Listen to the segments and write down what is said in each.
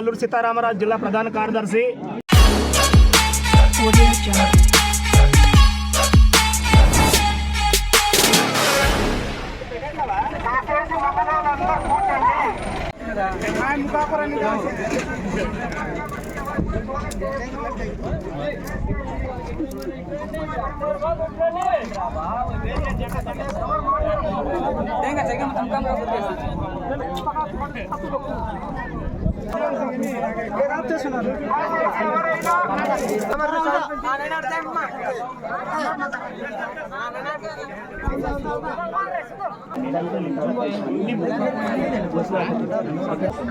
అల్లూరు సీతారామరాజు జిల్లా ప్రధాన కార్యదర్శి. Audio আমার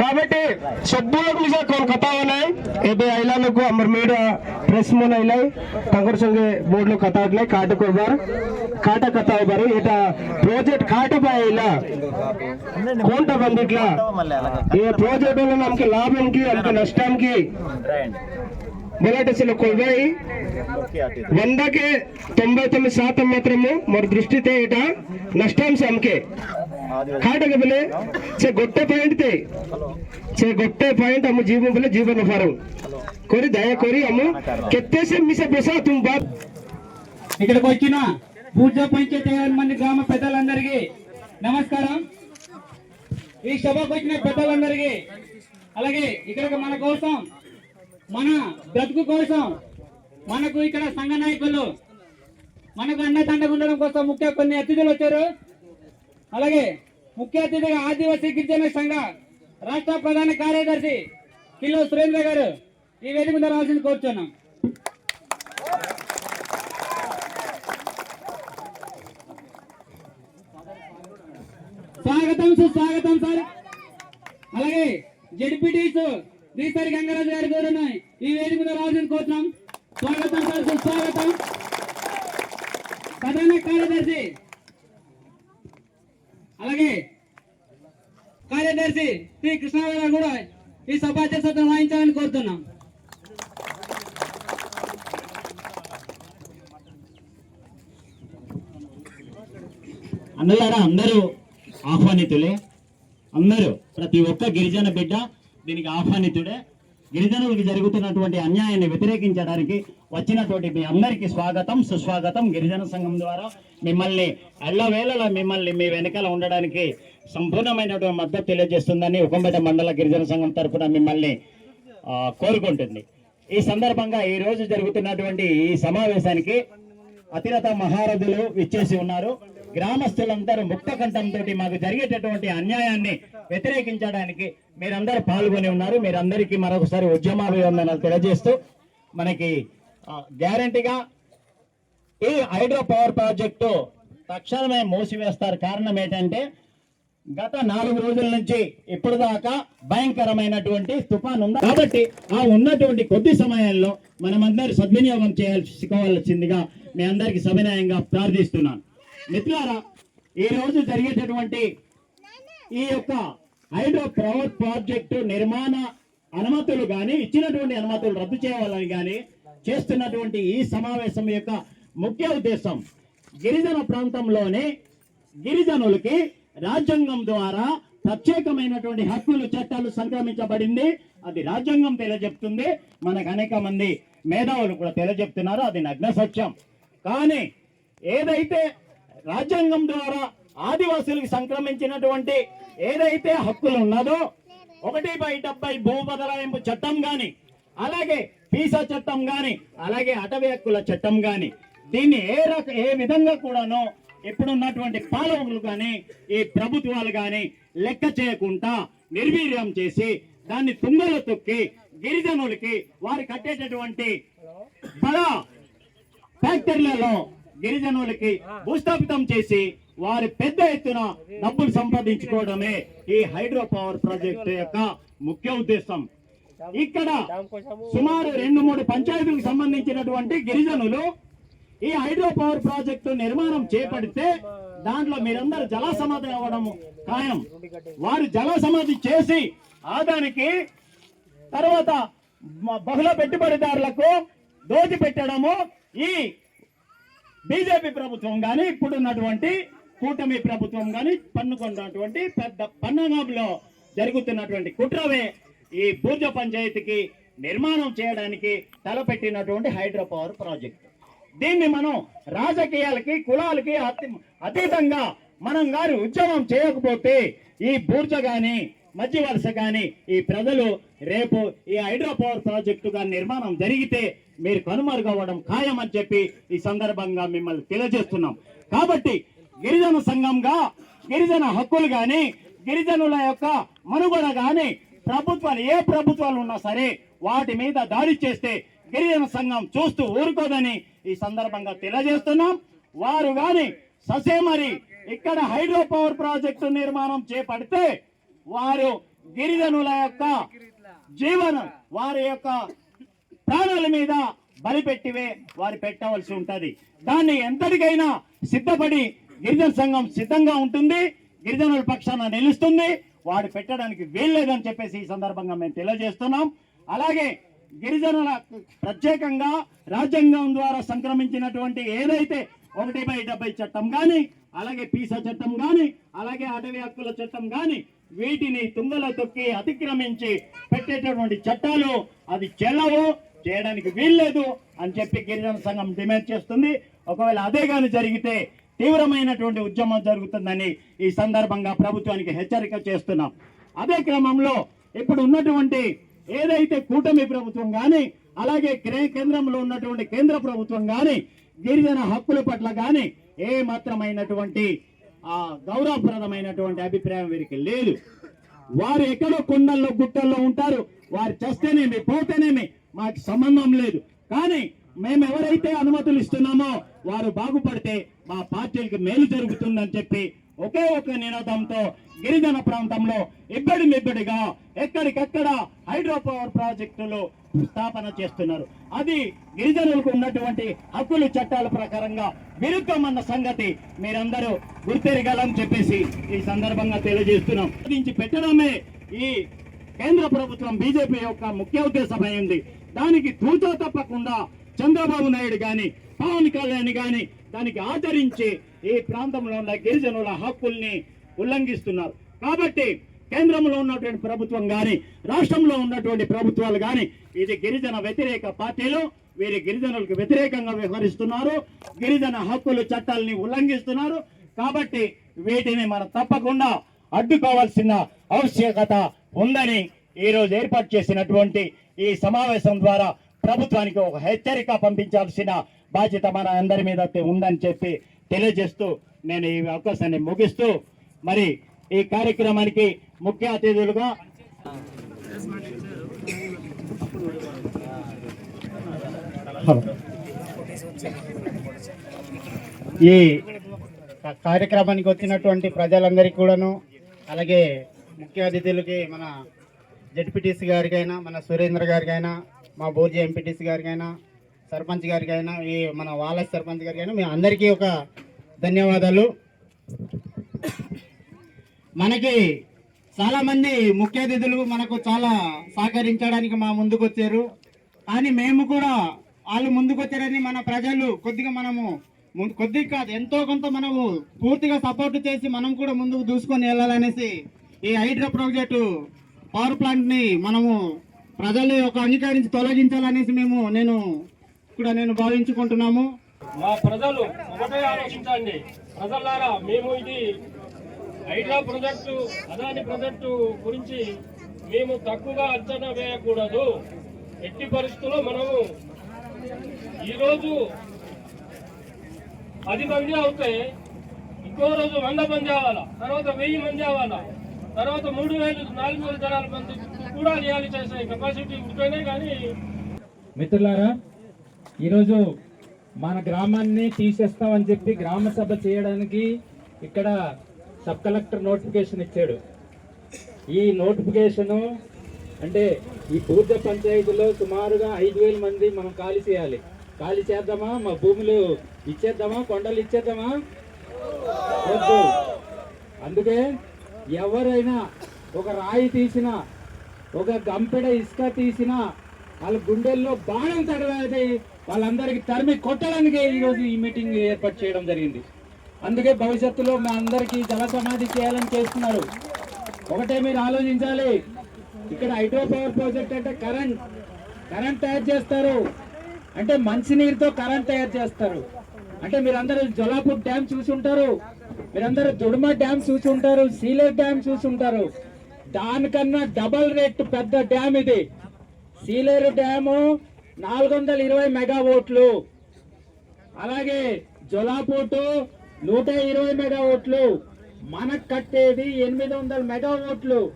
కాబట్టి सब लोग मुझे कोलकाता वाला है एबे आइला लोग को अमर मेरा प्रेस मन आइला तंगर संगे बोर्ड लो कथा आटले काट को बार काटा कथा बार एटा प्रोजेक्ट काट बाइला కోంట బందిట్లా ఈ ప్రాజెక్ట్ వల్ల నమ్మకి లాభంకి అమ్మకి నష్టానికి మొదటిసలు కొవ్వాయి. వందకి తొంభై తొమ్మిది శాతం మాత్రము మరి దృష్టి తేయట నష్టాంశంకే కాటలు బిలే చే గొట్టె పాయింట్ తే. చే గొట్టె పాయింట్ అమ్ము జీవం బిలే జీవన ఫారం కొరి దయ కొరి అమ్ము. కెత్తేసే మిస బెసా తుమ్ బాప్ ఇక్కడికి వచ్చిన పూజ పంచాయతీ మంది గ్రామ పెద్దలందరికీ నమస్కారం. ఈ సభకు వచ్చిన పెద్దలందరికీ అలాగే ఇక్కడ మన కోసం మన బ్రతుకు కోసం మనకు ఇక్కడ సంఘ నాయకులు మనకు అండదండగా ఉండడం కోసం ముఖ్య కొన్ని అతిథులు వచ్చారు. అలాగే ముఖ్య అతిథిగా ఆదివాసీ గిరిజన సంఘ రాష్ట్ర ప్రధాన కార్యదర్శి కిలో సురేంద్ర గారు ఈ వేదిక మీద రావాల్సింది కోరుచున్నాం. స్వాగతం సుస్వాగతం సార్. అలాగే జడ్పీటీస్ శ్రీసరి గంగరాజు గారి కూడా ఈ వేదిక మీద రావాల్సింది కోరుతున్నాం. స్వాగతం సార్ సుస్వాగతం. ప్రధాన కార్యదర్శి. అలాగే కార్యదర్శి శ్రీ కృష్ణారావు కూడా ఈ సభాధ్యక్షతను వహించాలని కోరుతున్నాం. అన్నలారా అందరూ ఆహ్వానితులే. అందరూ ప్రతి ఒక్క గిరిజన బిడ్డ దీనికి ఆహ్వానితుడే. గిరిజనులకు జరుగుతున్నటువంటి అన్యాయాన్ని వ్యతిరేకించడానికి వచ్చినటువంటి మీ అందరికీ స్వాగతం సుస్వాగతం గిరిజన సంఘం ద్వారా. మిమ్మల్ని ఎల్లవేళలా మిమ్మల్ని మీ వెనకాల ఉండడానికి సంపూర్ణమైనటువంటి మద్దతు తెలియజేస్తుందని ఉకంపేట మండల గిరిజన సంఘం తరఫున మిమ్మల్ని కోరుకుంటుంది. ఈ సందర్భంగా ఈ రోజు జరుగుతున్నటువంటి ఈ సమావేశానికి అతిరత మహారథులు ఇచ్చేసి ఉన్నారు. గ్రామస్తులందరూ ముక్త కంఠంతో మాకు జరిగేటటువంటి అన్యాయాన్ని వ్యతిరేకించడానికి మీరందరూ పాల్గొని ఉన్నారు. మీరందరికీ మరొకసారి ఉద్యమాభివందనాలు తెలియజేస్తూ మనకి గ్యారంటీగా ఈ హైడ్రో పవర్ ప్రాజెక్టు తక్షణమే మూసివేస్తారు. కారణం ఏంటంటే గత నాలుగు రోజుల నుంచి ఇప్పుడు దాకా భయంకరమైనటువంటి తుఫాన్ ఉంది. కాబట్టి ఆ ఉన్నటువంటి కొద్ది సమయంలో మనమందరూ సద్వినియోగం చేసుకోవాల్సిందిగా మీ అందరికి సవినయంగా ప్రార్థిస్తున్నాను. మిత్రులారా ఈ రోజు జరిగేటటువంటి ఈ యొక్క హైడ్రో పవర్ ప్రాజెక్టు నిర్మాణ అనుమతులు కానీ ఇచ్చినటువంటి అనుమతులు రద్దు చేయాలని కానీ చేస్తున్నటువంటి ఈ సమావేశం యొక్క ముఖ్య ఉద్దేశం గిరిజన ప్రాంతంలోని గిరిజనులకి రాజ్యాంగం ద్వారా ప్రత్యేకమైనటువంటి హక్కులు చట్టాలు సంక్రమించబడింది. అది రాజ్యాంగం తెలియజెప్తుంది. మనకు అనేక మంది మేధావులు కూడా తెలియజెప్తున్నారు. అది నగ్న సత్యం. కానీ ఏదైతే రాజ్యాంగం ద్వారా ఆదివాసులకు సంక్రమించినటువంటి ఏదైతే హక్కులు ఉన్నదో ఒకటి బై డెబ్బై భూ బదలాయింపు చట్టం గాని అలాగే పీసా చట్టం గాని అలాగే అటవీ హక్కుల చట్టం గాని దీన్ని ఏ రక ఏ విధంగా కూడాను ఇప్పుడున్నటువంటి పాలకులు కానీ ఈ ప్రభుత్వాలు కానీ లెక్క చేయకుండా నిర్వీర్యం చేసి దాన్ని తుంగలో తొక్కి గిరిజనులకి వారు కట్టేటటువంటి బడా ఫ్యాక్టరీలలో గిరిజనులకి భూస్థాపితం చేసి వారి పెద్ద ఎత్తున డబ్బులు సంపాదించుకోవడమే ఈ హైడ్రో పవర్ ప్రాజెక్టు యొక్క ముఖ్య ఉద్దేశం. ఇక్కడ సుమారు రెండు మూడు పంచాయతీలకు సంబంధించినటువంటి గిరిజనులు ఈ హైడ్రో పవర్ ప్రాజెక్టు నిర్మాణం చేపడితే దాంట్లో మీరందరూ జల సమాధి అవ్వడం ఖాయం. వారు జల సమాధి చేసి ఆదానికి తర్వాత బహుళ పెట్టుబడిదారులకు దోచి పెట్టడము ఈ బీజేపీ ప్రభుత్వం కానీ ఇప్పుడున్నటువంటి కూటమి ప్రభుత్వం కానీ పన్నుకున్నటువంటి పెద్ద పన్నగంలో జరుగుతున్నటువంటి కుట్రవే ఈ బూర్జ పంచాయతీకి నిర్మాణం చేయడానికి తలపెట్టినటువంటి హైడ్రో పవర్ ప్రాజెక్ట్. దీన్ని మనం రాజకీయాలకి కులాలకి అతీతంగా మనం గారి ఉద్యమం చేయకపోతే ఈ బూర్జ గాని మధ్య వలస కానీ ఈ ప్రజలు రేపు ఈ హైడ్రో పవర్ ప్రాజెక్టు నిర్మాణం జరిగితే మీరు కనుమరుగవ్వడం ఖాయమని చెప్పి ఈ సందర్భంగా మిమ్మల్ని తెలియజేస్తున్నాం. కాబట్టి గిరిజన సంఘంగా గిరిజన హక్కులు కానీ గిరిజనుల యొక్క మనుగడ కానీ ప్రభుత్వాలు ఏ ప్రభుత్వాలు ఉన్నా సరే వాటి మీద దాడి చేస్తే గిరిజన సంఘం చూస్తూ ఊరుకోదని ఈ సందర్భంగా తెలియజేస్తున్నాం. వారు కానీ ససేమరి ఇక్కడ హైడ్రో పవర్ ప్రాజెక్టు నిర్మాణం చేపడితే వారు గిరిజనుల యొక్క జీవనం వారి యొక్క ప్రాణాల మీద బలిపెట్టివే వారు పెట్టవలసి ఉంటుంది. దాన్ని ఎంతటికైనా సిద్ధపడి గిరిజన సంఘం సిద్ధంగా ఉంటుంది గిరిజనుల పక్షాన నిలుస్తుంది. వాడు పెట్టడానికి వీల్లేదని చెప్పేసి ఈ సందర్భంగా మేము తెలియజేస్తున్నాం. అలాగే గిరిజనుల ప్రత్యేకంగా రాజ్యాంగం ద్వారా సంక్రమించినటువంటి ఏదైతే ఒకటి బై డెబ్బై చట్టం కానీ అలాగే పీసా చట్టం కానీ అలాగే అటవీ హక్కుల చట్టం కానీ వీటిని తుంగల తొక్కి అతిక్రమించి పెట్టేటటువంటి చట్టాలు అది చెల్లవు చేయడానికి వీల్లేదు అని చెప్పి గిరిజన సంఘం డిమాండ్ చేస్తుంది. ఒకవేళ అదే కానీ జరిగితే తీవ్రమైనటువంటి ఉద్యమం జరుగుతుందని ఈ సందర్భంగా ప్రభుత్వానికి హెచ్చరిక చేస్తున్నాం. అదే క్రమంలో ఇప్పుడు ఉన్నటువంటి ఏదైతే కూటమి ప్రభుత్వం కానీ అలాగే క్రే- కేంద్రంలో ఉన్నటువంటి కేంద్ర ప్రభుత్వం కానీ గిరిజన హక్కుల పట్ల కానీ ఏ మాత్రమైనటువంటి గౌరవప్రదమైనటువంటి అభిప్రాయం వీరికి లేదు. వారు ఎక్కడో కొండల్లో గుట్టల్లో ఉంటారు. వారు చేస్తేనేమి పోతేనేమి మాకు సంబంధం లేదు. కానీ మేము ఎవరైతే అనుమతులు ఇస్తున్నామో వారు బాగుపడితే మా పార్టీలకు మేలు జరుగుతుందని చెప్పి ఒకే ఒక నినాదంతో గిరిజన ప్రాంతంలో ఇబ్బడి మిబ్బడిగా ఎక్కడికెక్కడ హైడ్రో పవర్ ప్రాజెక్టులు స్థాపన చేస్తున్నారు. అది గిరిజనులకు ఉన్నటువంటి హక్కులు చట్టాల ప్రకారంగా విరుద్ధమన్న సంగతి మీరందరూ గుర్తెరగాలని చెప్పేసి ఈ సందర్భంగా తెలియజేస్తున్నాం. నుంచి పెట్టడమే ఈ కేంద్ర ప్రభుత్వం బీజేపీ యొక్క ముఖ్య ఉద్దేశమైంది దానికి తూచా తప్పకుండా చంద్రబాబు నాయుడు కానీ పవన్ కళ్యాణ్ కానీ దానికి ఆచరించి ఈ ప్రాంతంలో ఉన్న గిరిజనుల హక్కుల్ని ఉల్లంఘిస్తున్నారు. కాబట్టి కేంద్రంలో ఉన్నటువంటి ప్రభుత్వం కానీ రాష్ట్రంలో ఉన్నటువంటి ప్రభుత్వాలు కానీ ఇది గిరిజన వ్యతిరేక పార్టీలు వీరి గిరిజనులకు వ్యతిరేకంగా వ్యవహరిస్తున్నారు. గిరిజన హక్కులు చట్టాలని ఉల్లంఘిస్తున్నారు. కాబట్టి వీటిని మనం తప్పకుండా అడ్డుకోవాల్సిన ఆవశ్యకత ఉందని ఈ రోజు ఏర్పాటు చేసినటువంటి ఈ సమావేశం ద్వారా ప్రభుత్వానికి ఒక హెచ్చరిక పంపించాల్సిన బాధ్యత మన అందరి మీద ఉందని చెప్పి తెలియజేస్తూ నేను ఈ అవకాశాన్ని ముగిస్తూ మరి ఈ కార్యక్రమానికి ముఖ్య అతిథులుగా ఈ కార్యక్రమానికి వచ్చినటువంటి ప్రజలందరికీ కూడాను అలాగే ముఖ్య అతిథులకి మన జడ్పీటీసీ గారికైనా మన సురేంద్ర గారికైనా మా బోర్జీ ఎంపీటీసీ గారికైనా సర్పంచ్ గారికైనా ఈ మన వాళ్ళ సర్పంచ్ గారికైనా మీ అందరికీ ఒక ధన్యవాదాలు. మనకి చాలా మంది ముఖ్య అతిథులు మనకు చాలా సహకరించడానికి మా ముందుకు వచ్చారు. కానీ మేము కూడా వాళ్ళు ముందుకు వచ్చారని మన ప్రజలు కొద్దిగా మనము కొద్దిగా కాదు ఎంతో కొంత మనము పూర్తిగా సపోర్ట్ చేసి మనం కూడా ముందుకు దూసుకొని వెళ్ళాలనేసి ఈ హైడ్రో ప్రాజెక్టు పవర్ ప్లాంట్ని మనము ప్రజలు ఒక అంగీకరించి తొలగించాలనేసి మేము నేను కూడా నేను భావించుకుంటున్నాము. మా ప్రజలు ఒకటే ఆలోచించండి. ప్రజలారా మేము ఇది హైడ్రా ప్రాజెక్టు అదాని ప్రాజెక్టు గురించి మేము తక్కువగా అంచనా వేయకూడదు. ఎట్టి పరిస్థితుల్లో మనము ఈరోజు పది మంది అవుతే ఇంకో రోజు వంద మంది అవ్వాలా? తర్వాత వెయ్యి మంది అవ్వాలా? తర్వాత మూడు వేలు నాలుగు వేల జనాల మంది కూడా రియాలి చేసే కెపాసిటీ ఉంటేనే కానీ మిత్రులారా ఈరోజు మన గ్రామాన్ని తీసేస్తామని చెప్పి గ్రామ సభ చేయడానికి ఇక్కడ సబ్ కలెక్టర్ నోటిఫికేషన్ ఇచ్చాడు. ఈ నోటిఫికేషను అంటే ఈ బూర్జ పంచాయతీలో సుమారుగా ఐదు వేల మంది మనం ఖాళీ చేయాలి. ఖాళీ చేద్దామా? మా భూములు ఇచ్చేద్దామా? కొండలు ఇచ్చేద్దామా? వద్దు. అందుకే ఎవరైనా ఒక రాయి తీసినా ఒక గంపెడ ఇసుక తీసినా వాళ్ళ గుండెల్లో బాణం తడవేది వాళ్ళందరికీ తరిమి కొట్టడానికి ఈరోజు ఈ మీటింగ్ ఏర్పాటు చేయడం జరిగింది. అందుకే భవిష్యత్తులో మా అందరికీ జల సమాధి చేయాలని చేస్తున్నారు. ఒకటే మీరు ఆలోచించాలి. ఇక్కడ హైడ్రో పవర్ ప్రాజెక్ట్ అంటే కరెంట్. కరెంట్ తయారు చేస్తారు. అంటే మంచినీరుతో కరెంట్ తయారు చేస్తారు. అంటే మీరందరూ జొలాపూర్ డ్యామ్ చూసి ఉంటారు. మీరందరూ దుడుమ డ్యామ్ చూసి ఉంటారు. సీలేర్ డ్యామ్ చూసి ఉంటారు. దానికన్నా డబల్ రేట్ పెద్ద డ్యామ్ ఇది. సీలేరు డ్యాము నాలుగు వందల ఇరవై మెగావోట్లు. అలాగే జొలాపూటు నూట ఇరవై మెగా ఓట్లు మనకు కట్టేది ఎనిమిది వందల మెగా ఓట్లు.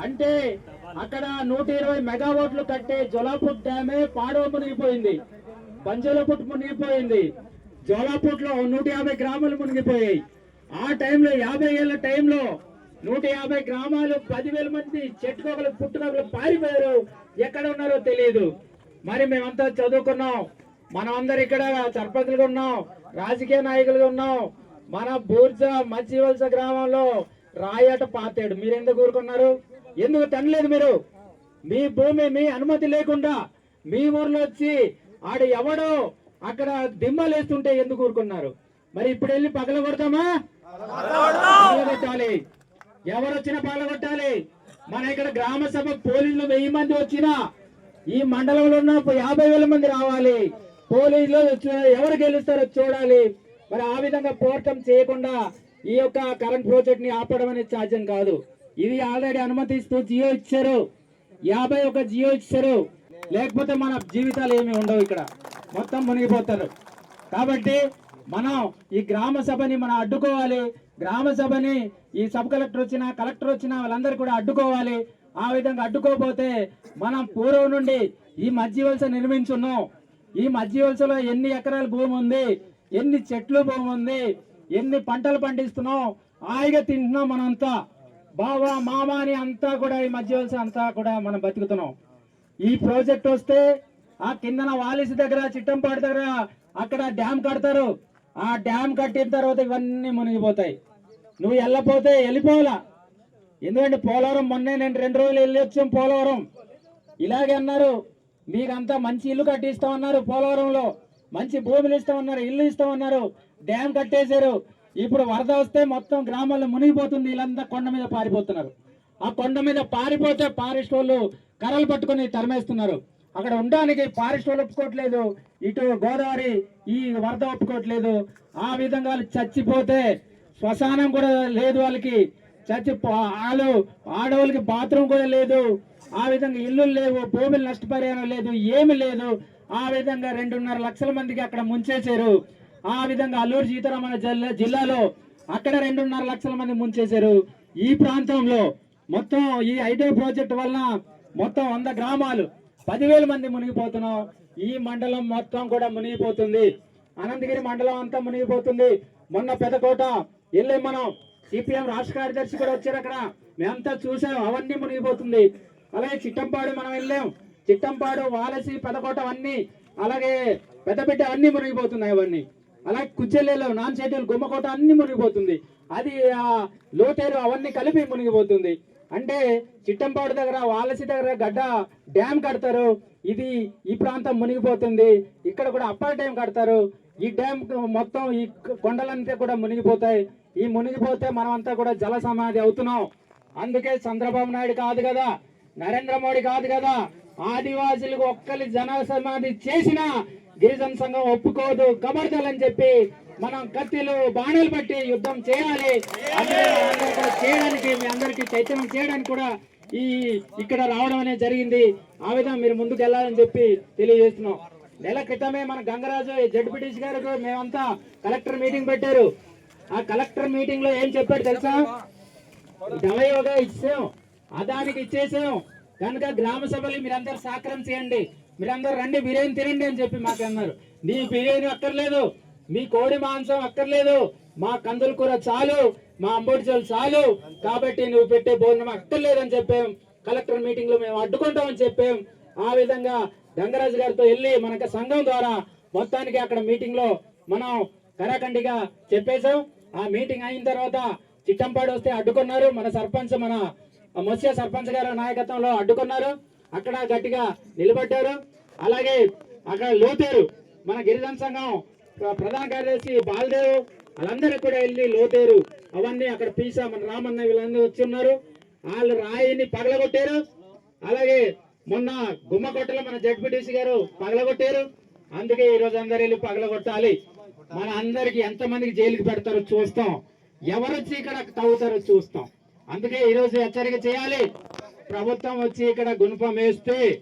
అంటే అక్కడ నూట ఇరవై మెగా ఓట్లు కట్టే జొలాపూట్ డ్యామే పాడవ మునిగిపోయింది. బంజలపుట్ మునిగిపోయింది. జోలాపూట్లో నూట యాభై గ్రామాలు మునిగిపోయాయి. ఆ టైంలో యాభై ఏళ్ళ టైంలో నూట యాభై గ్రామాలు పదివేల మంది చెట్టుకోగలు పుట్టుకోగలు పారిపోయారు. ఎక్కడ ఉన్నారో తెలియదు మరి మేమంతా చదువుకున్నాం. మనం అందరు ఇక్కడ సర్పంచులుగా ఉన్నాం. రాజకీయ నాయకులుగా ఉన్నాం. మన బూర్జ మచ్చివలస గ్రామంలో రాయట పాతాడు. మీరు ఎందుకు ఊరుకున్నారు? ఎందుకు తినలేదు మీరు? మీ భూమి మీ అనుమతి లేకుండా మీ ఊర్లో వచ్చి ఆడ ఎవడో అక్కడ దిమ్మలేస్తుంటే ఎందుకు ఊరుకున్నారు? మరి ఇప్పుడు వెళ్ళి పగల కొడతామా? పగలగొట్టాలి ఎవరు వచ్చినా పగలగొట్టాలి మన ఇక్కడ గ్రామ సభ పోలీసులు వెయ్యి మంది వచ్చినా ఈ మండలంలో ఉన్న యాభై వేల మంది రావాలి. పోలీసులు ఎవరు గెలుస్తారో చూడాలి. మరి ఆ విధంగా పోరాటం చేయకుండా ఈ యొక్క కరెంట్ ప్రాజెక్ట్ని ఆపడం అనేది సాధ్యం కాదు. ఇది ఆల్రెడీ అనుమతిస్తూ జియో ఇచ్చారు. యాభై ఒక జియో ఇచ్చారు. లేకపోతే మన జీవితాలు ఏమి ఉండవు ఇక్కడ. మొత్తం మునిగిపోతారు. కాబట్టి మనం ఈ గ్రామ సభని మనం అడ్డుకోవాలి. గ్రామ సభని ఈ సబ్ కలెక్టర్ వచ్చినా కలెక్టర్ వచ్చినా వాళ్ళందరూ కూడా అడ్డుకోవాలి. ఆ విధంగా అడ్డుకోకపోతే మనం పూర్వం నుండి ఈ మధ్య వలస నిర్మించున్నాం. ఈ మధ్య వలసలో ఎన్ని ఎకరాల భూమి ఉంది? ఎన్ని చెట్లు భూమి ఉంది? ఎన్ని పంటలు పండిస్తున్నాం? హాయిగా తింటున్నాం మనంతా. బావా మామ అని అంతా కూడా ఈ మధ్య వలస అంతా కూడా మనం బతుకుతున్నాం. ఈ ప్రాజెక్ట్ వస్తే ఆ కిందన వాలిసి దగ్గర చిట్టంపాడు దగ్గర అక్కడ డ్యామ్ కడతారు. ఆ డ్యామ్ కట్టిన తర్వాత ఇవన్నీ మునిగిపోతాయి. నువ్వు వెళ్ళపోతే వెళ్ళిపోవాలా? ఎందుకంటే పోలవరం మొన్నే నేను రెండు రోజులు వెళ్ళి వచ్చాం పోలవరం. ఇలాగే అన్నారు. మీకంతా మంచి ఇల్లు కట్టిస్తామన్నారు పోలవరంలో. మంచి భూములు ఇస్తామన్నారు ఇల్లు ఇస్తామన్నారు డ్యామ్ కట్టేశారు. ఇప్పుడు వరద వస్తే మొత్తం గ్రామాల్లో మునిగిపోతుంది వీళ్ళంతా కొండ మీద పారిపోతున్నారు. ఆ కొండ మీద పారిపోతే ఫారెస్ట్ వాళ్ళు కర్రలు పట్టుకొని తరిమేస్తున్నారు. అక్కడ ఉండడానికి ఫారెస్ట్ వాళ్ళు ఒప్పుకోవట్లేదు ఇటు గోదావరి ఈ వరద ఒప్పుకోవట్లేదు. ఆ విధంగా వాళ్ళు చచ్చిపోతే శ్మశానం కూడా లేదు వాళ్ళకి. చచ్చి వాళ్ళు ఆడవాళ్ళకి బాత్రూమ్ కూడా లేదు. ఆ విధంగా ఇల్లు లేవు భూములు నష్టపరిహారం లేదు ఏమి లేదు. ఆ విధంగా రెండున్నర లక్షల మందికి అక్కడ ముంచేశారు. ఆ విధంగా అల్లూరు సీతారామన్న జిల్లా జిల్లాలో అక్కడ రెండున్నర లక్షల మంది ముంచేశారు. ఈ ప్రాంతంలో మొత్తం ఈ ఐదో ప్రాజెక్ట్ వలన మొత్తం వంద గ్రామాలు పదివేల మంది మునిగిపోతున్నాం. ఈ మండలం మొత్తం కూడా మునిగిపోతుంది. అనంతగిరి మండలం అంతా మునిగిపోతుంది. మొన్న పెదకోట వెళ్ళాం మనం. సిపిఎం రాష్ట్ర కార్యదర్శి కూడా వచ్చారు అక్కడ. మేమంతా చూసాం అవన్నీ మునిగిపోతుంది. అలాగే చిట్టంపాడు మనం వెళ్ళాం. చిట్టంపాడు వాలసి పెదకోట అవన్నీ అలాగే పెద్దపెట్ట అన్ని మునిగిపోతున్నాయి అవన్నీ. అలాగే కుచ్చెల్లెలో నాన్ చేతులు గుమ్మకోట అన్ని మునిగిపోతుంది. అది ఆ లోతేరు అవన్నీ కలిపి మునిగిపోతుంది. అంటే చిట్టంపాడు దగ్గర వాలసి దగ్గర గడ్డ డ్యామ్ కడతారు. ఇది ఈ ప్రాంతం మునిగిపోతుంది. ఇక్కడ కూడా అప్పర్ డ్యామ్ కడతారు. ఈ డ్యామ్ మొత్తం ఈ కొండలంతా కూడా మునిగిపోతాయి. ఈ మునిగిపోతే మనమంతా కూడా జల సమాధి అవుతున్నాం. అందుకే చంద్రబాబు నాయుడు కాదు కదా నరేంద్ర మోడీ కాదు కదా ఆదివాసులకు ఒక్కరి జన సమాధి చేసిన గిరిజన సంఘం ఒప్పుకోదు కబర్దలని చెప్పి మనం కత్తిలు బాణాలు పట్టి యుద్ధం చేయాలి. చేయడానికి మీ అందరికి చైతన్యం చేయడానికి కూడా ఈ ఇక్కడ రావడం అనేది జరిగింది. ఆ విధంగా మీరు ముందుకు వెళ్ళాలని చెప్పి తెలియజేస్తున్నాం. నెల క్రితమే మన గంగరాజు జడ్పీటీసీ గారు మేమంతా కలెక్టర్ మీటింగ్ పెట్టారు. ఆ కలెక్టర్ మీటింగ్లో ఏం చెప్పాడు తెలుసా? దళయోగా ఇచ్చాం. అదానికి ఇచ్చేసాం. కనుక గ్రామ సభలు మీరందరూ సహకారం చేయండి. మీరందరూ రండి బిర్యానీ తినండి అని చెప్పి మాకు అన్నారు. మీ బిర్యానీ అక్కర్లేదు మీ కోడి మాంసం అక్కర్లేదు మా కందుల కూర చాలు మా అంబోడిచాలు చాలు కాబట్టి నువ్వు పెట్టే భోజనం అక్కర్లేదు అని చెప్పాం. కలెక్టర్ మీటింగ్లో మేము అడ్డుకుంటామని చెప్పాం. ఆ విధంగా గంగరాజు గారితో వెళ్ళి మనకు సంఘం ద్వారా మొత్తానికి అక్కడ మీటింగ్లో మనం కరాఖండిగా చెప్పేశాం. ఆ మీటింగ్ అయిన తర్వాత చిట్టంపాడు వస్తే అడ్డుకున్నారు. మన సర్పంచ్ మన మొస్య సర్పంచ్ గారు నాయకత్వంలో అడ్డుకున్నారు. అక్కడ గట్టిగా నిలబడ్డారు. అలాగే అక్కడ లోతేరు మన గిరిజన సంఘం ప్రధాన కార్యదర్శి బాలదేవ్ వాళ్ళందరూ కూడా వెళ్ళి లోతేరు అవన్నీ అక్కడ పీసా మన రామన్న వీళ్ళందరూ వచ్చి ఉన్నారు వాళ్ళు రాయిని పగలగొట్టారు. అలాగే మొన్న గుమ్మకొట్టలో మన జడ్పీటీసీ గారు పగలగొట్టారు. అందుకే ఈ రోజు అందరు వెళ్ళి పగలగొట్టాలి. మన అందరికి ఎంతమందికి జైలుకి పెడతారో చూస్తాం. ఎవరు వచ్చి ఇక్కడ తవ్వుతారో చూస్తాం. అందుకే ఈరోజు హెచ్చరిక చేయాలి. ప్రభుత్వం వచ్చి ఇక్కడ గుణపం వేస్తే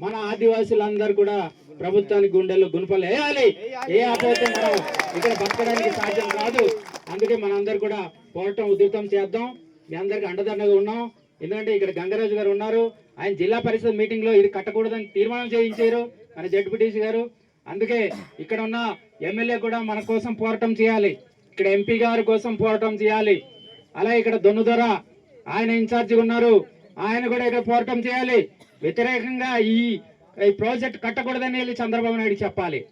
మన ఆదివాసులందరూ కూడా ప్రభుత్వానికి గుండెల్లో గుణపలు వేయాలి. ఏ మనం? ఇక్కడ బతకడానికి సాధ్యం కాదు. అందుకే మనందరూ కూడా పోరాటం ఉధృతం చేద్దాం. మీ అందరికి అండదండగా ఉన్నాం. ఎందుకంటే ఇక్కడ గంగరాజు గారు ఉన్నారు. ఆయన జిల్లా పరిషత్ మీటింగ్లో ఇది కట్టకూడదని తీర్మానం చేయించారు మన జడ్పీటీసీ గారు. అందుకే ఇక్కడ ఉన్న ఎమ్మెల్యే కూడా మన కోసం పోరాటం చేయాలి. ఇక్కడ ఎంపీ గారి కోసం పోరాటం చేయాలి. అలాగే ఇక్కడ దొన్నుదొర ఆయన ఇన్ఛార్జిగా ఉన్నారు. ఆయన కూడా ఇక్కడ పోరాటం చేయాలి. వ్యతిరేకంగా ఈ ఈ ప్రాజెక్ట్ కట్టకూడదని వెళ్ళి చంద్రబాబు నాయుడు చెప్పాలి.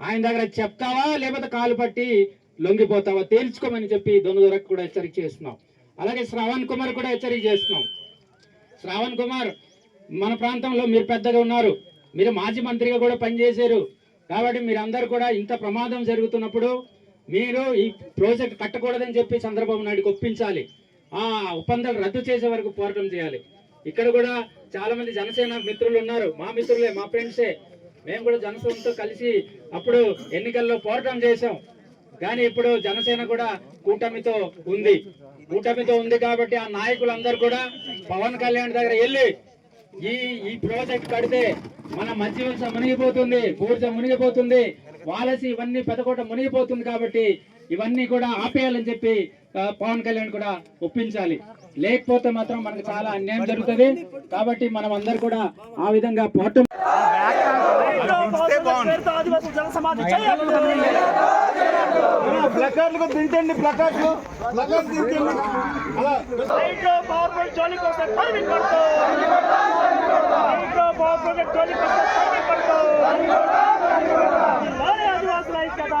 ఆయన దగ్గర చెప్తావా? లేకపోతే కాలు పట్టి లొంగిపోతావా? తేల్చుకోమని చెప్పి దొన్నుదొరకు కూడా హెచ్చరిక చేస్తున్నాం. అలాగే శ్రావణ్ కుమార్ కూడా హెచ్చరిక చేస్తున్నాం. శ్రావణ్ కుమార్ మన ప్రాంతంలో మీరు పెద్దగా ఉన్నారు. మీరు మాజీ మంత్రిగా కూడా పనిచేశారు. కాబట్టి మీరందరూ కూడా ఇంత ప్రమాదం జరుగుతున్నప్పుడు మీరు ఈ ప్రాజెక్ట్ కట్టకూడదని చెప్పి చంద్రబాబు నాయుడుకి ఒప్పించాలి. ఆ ఒప్పందాలు రద్దు చేసే వరకు పోరాటం చేయాలి. ఇక్కడ కూడా చాలా మంది జనసేన మిత్రులు ఉన్నారు. మా మిత్రులే మా ఫ్రెండ్సే. మేము కూడా జనసేనతో కలిసి అప్పుడు ఎన్నికల్లో పోరాటం చేశాం. కానీ ఇప్పుడు జనసేన కూడా కూటమితో ఉంది. కూటమితో ఉంది కాబట్టి ఆ నాయకులందరూ కూడా పవన్ కళ్యాణ్ దగ్గర వెళ్ళి ఈ ఈ ప్రాజెక్ట్ కడితే మన మంచి వలస మునిగిపోతుంది బూర్జ మునిగిపోతుంది వాలసి ఇవన్నీ పెదకోట మునిగిపోతుంది కాబట్టి ఇవన్నీ కూడా ఆపేయాలని చెప్పి పవన్ కళ్యాణ్ కూడా ఒప్పించాలి. లేకపోతే మాత్రం మనకు చాలా అన్యాయం జరుగుతుంది. కాబట్టి మనం అందరు కూడా ఆ విధంగా పోరాటం పేరుతో ఆదివాసులు ప్లకార్డులు దించండి ప్లకార్డులు జోలికి వస్తే పరిమి కొడుతూ హైడ్రో పవర్ ప్రాజెక్ట్ జోలికి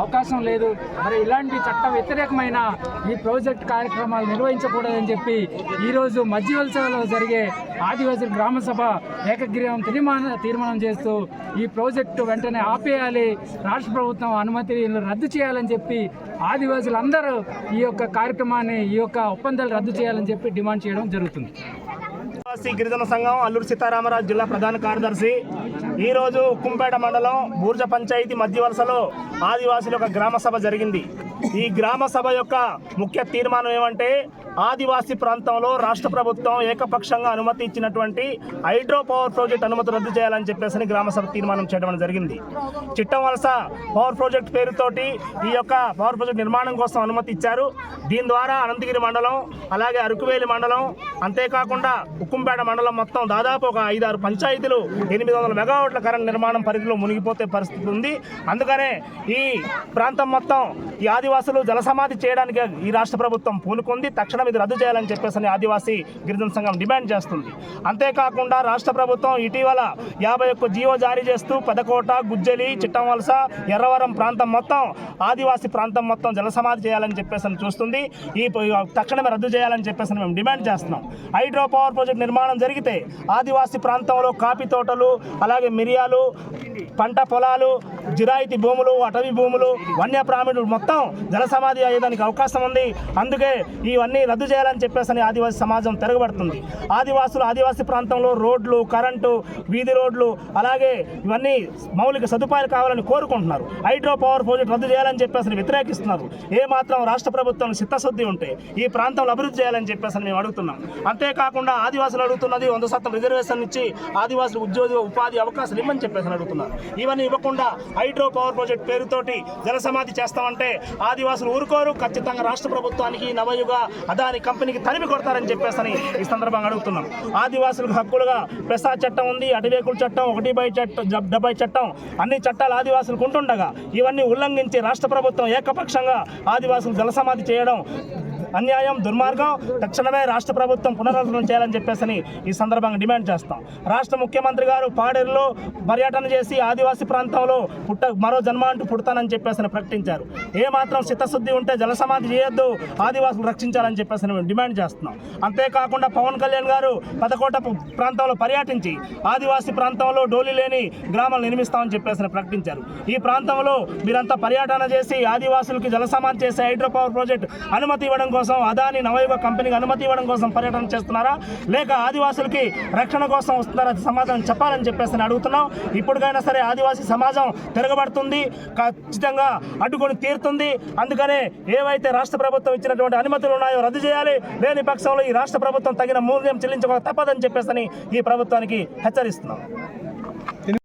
అవకాశం లేదు. మరి ఇలాంటి చట్ట వ్యతిరేకమైన ఈ ప్రాజెక్ట్ కార్యక్రమాలు నిర్వహించకూడదని చెప్పి ఈరోజు మధ్యవలసలో జరిగే ఆదివాసుల గ్రామ సభ ఏకగ్రీవం తీర్మాన తీర్మానం చేస్తూ ఈ ప్రాజెక్టు వెంటనే ఆపేయాలి. రాష్ట్ర ప్రభుత్వం అనుమతి రద్దు చేయాలని చెప్పి ఆదివాసులందరూ ఈ యొక్క కార్యక్రమాన్ని ఈ యొక్క ఒప్పందాలు రద్దు చేయాలని చెప్పి డిమాండ్ చేయడం జరుగుతుంది. ఆదివాసీ గిరిజన సంఘం అల్లూరు సీతారామరాజు జిల్లా ప్రధాన కార్యదర్శి. ఈ రోజు ఉక్కుంపేట మండలం బూర్జ పంచాయతీ మధ్య వలసలో ఆదివాసుల యొక్క గ్రామ సభ జరిగింది. ఈ గ్రామ సభ యొక్క ముఖ్య తీర్మానం ఏమంటే ఆదివాసీ ప్రాంతంలో రాష్ట్ర ప్రభుత్వం ఏకపక్షంగా అనుమతి ఇచ్చినటువంటి హైడ్రో పవర్ ప్రాజెక్ట్ అనుమతి రద్దు చేయాలని చెప్పేసి గ్రామ సభ తీర్మానం చేయడం జరిగింది. చిట్టం వలస పవర్ ప్రాజెక్ట్ పేరుతోటి ఈ యొక్క పవర్ ప్రాజెక్ట్ నిర్మాణం కోసం అనుమతి ఇచ్చారు. దీని ద్వారా అనంతగిరి మండలం అలాగే అరకువేలి మండలం అంతేకాకుండా ఉక్కుంపేట మండలం మొత్తం దాదాపు ఒక ఐదారు పంచాయతీలు ఎనిమిది వందల మెగావాట్ల కరెంట్ నిర్మాణం పరిధిలో మునిగిపోతే పరిస్థితి ఉంది. అందుకనే ఈ ప్రాంతం మొత్తం ఈ ఆదివాసులు జలసమాధి చేయడానికి ఈ రాష్ట్ర ప్రభుత్వం పూనుకుంది. తక్షణం ఇది రద్దు చేయాలని చెప్పేసి ఆదివాసీ గిరిజన సంఘం డిమాండ్ చేస్తుంది. అంతేకాకుండా రాష్ట్ర ప్రభుత్వం ఇటీవల యాభై ఒక్క జీవో జారీ చేస్తూ పెదకోట గుజ్జలి చిట్టంవలస ఎర్రవరం ప్రాంతం మొత్తం ఆదివాసీ ప్రాంతం మొత్తం జలసమాధి చేయాలని చెప్పేసి చూస్తుంది. ఈ తక్షణమే రద్దు చేయాలని చెప్పేసి మేము డిమాండ్ చేస్తున్నాం. హైడ్రో పవర్ ప్రాజెక్ట్ నిర్మాణం జరిగితే ఆదివాసీ ప్రాంతంలో కాఫీ తోటలు అలాగే మిరియాలు పంట పొలాలు జిరాయితీ భూములు అటవీ భూములు వన్యప్రాణులు మొత్తం జలసమాధి అయ్యేదానికి అవకాశం ఉంది. అందుకే ఇవన్నీ రద్దు రద్దు చేయాలని చెప్పేసి ఆదివాసీ సమాజం తిరగబడుతుంది. ఆదివాసులు ఆదివాసీ ప్రాంతంలో రోడ్లు కరెంటు వీధి రోడ్లు అలాగే ఇవన్నీ మౌలిక సదుపాయాలు కావాలని కోరుకుంటున్నారు. హైడ్రో పవర్ ప్రాజెక్ట్ రద్దు చేయాలని చెప్పేసి వ్యతిరేకిస్తున్నారు. ఏ మాత్రం రాష్ట్ర ప్రభుత్వం చిత్తశుద్ధి ఉంటే ఈ ప్రాంతంలో అభివృద్ధి చేయాలని చెప్పేసి మేము అడుగుతున్నాం. అంతేకాకుండా ఆదివాసులు అడుగుతున్నది వంద శాతం రిజర్వేషన్ ఇచ్చి ఆదివాసులు ఉద్యోగ ఉపాధి అవకాశాలు ఇవ్వని చెప్పేసి అడుగుతున్నారు. ఇవన్నీ ఇవ్వకుండా హైడ్రో పవర్ ప్రాజెక్ట్ పేరుతోటి జలసమాధి చేస్తామంటే ఆదివాసులు ఊరుకోరు. ఖచ్చితంగా రాష్ట్ర ప్రభుత్వానికి నవయుగ అదాని కంపెనీకి తరిమి కొడతారని చెప్పేసి ఈ సందర్భంగా అడుగుతున్నాం. ఆదివాసులకు హక్కులుగా ప్రసాద్ చట్టం ఉంది అటవేకుల చట్టం ఒకటి బై చట్టం డెబ్బై చట్టం అన్ని చట్టాలు ఆదివాసులకు ఉంటుండగా ఇవన్నీ ఉల్లంఘించి రాష్ట్ర ప్రభుత్వం ఏకపక్షంగా ఆదివాసులు జలసమాధి చేయడం అన్యాయం దుర్మార్గం తక్షణమే రాష్ట్ర ప్రభుత్వం పునరాలోచన చేయాలని చెప్పేసి ఈ సందర్భంగా డిమాండ్ చేస్తాం. రాష్ట్ర ముఖ్యమంత్రి గారు పాడేరులో పర్యటన చేసి ఆదివాసీ ప్రాంతంలో పుట్ట మరో జన్మ అంటూ పుడతానని చెప్పేసి ప్రకటించారు. ఏ మాత్రం చిత్తశుద్ధి ఉంటే జలసమాధి చేయొద్దు ఆదివాసులు రక్షించాలని చెప్పేసి మేము డిమాండ్ చేస్తున్నాం. అంతేకాకుండా పవన్ కళ్యాణ్ గారు పదకోట ప్రాంతంలో పర్యటించి ఆదివాసీ ప్రాంతంలో డోలి లేని గ్రామాలు నిర్మిస్తామని చెప్పేసి ప్రకటించారు. ఈ ప్రాంతంలో మీరంతా పర్యటన చేసి ఆదివాసులకి జలసమాధి చేసే హైడ్రో పవర్ ప్రాజెక్ట్ అనుమతి ఇవ్వడం కోసం అదాని నవయుగ కంపెనీకి అనుమతి ఇవ్వడం కోసం పర్యటన చేస్తున్నారా? లేక ఆదివాసులకి రక్షణ కోసం వస్తున్నారా? సమాధానం చెప్పాలని చెప్పేసి నేను అడుగుతున్నాం. ఇప్పటికైనా సరే ఆదివాసీ సమాజం తిరగబడుతుంది ఖచ్చితంగా అడ్డుకొని తీరుతుంది. అందుకనే ఏవైతే రాష్ట్ర ప్రభుత్వం ఇచ్చినటువంటి అనుమతులు ఉన్నాయో రద్దు చేయాలి. లేని పక్షంలో ఈ రాష్ట్ర ప్రభుత్వం తగిన మూల్యం చెల్లించక తప్పదని చెప్పేసి ఈ ప్రభుత్వానికి హెచ్చరిస్తున్నాం.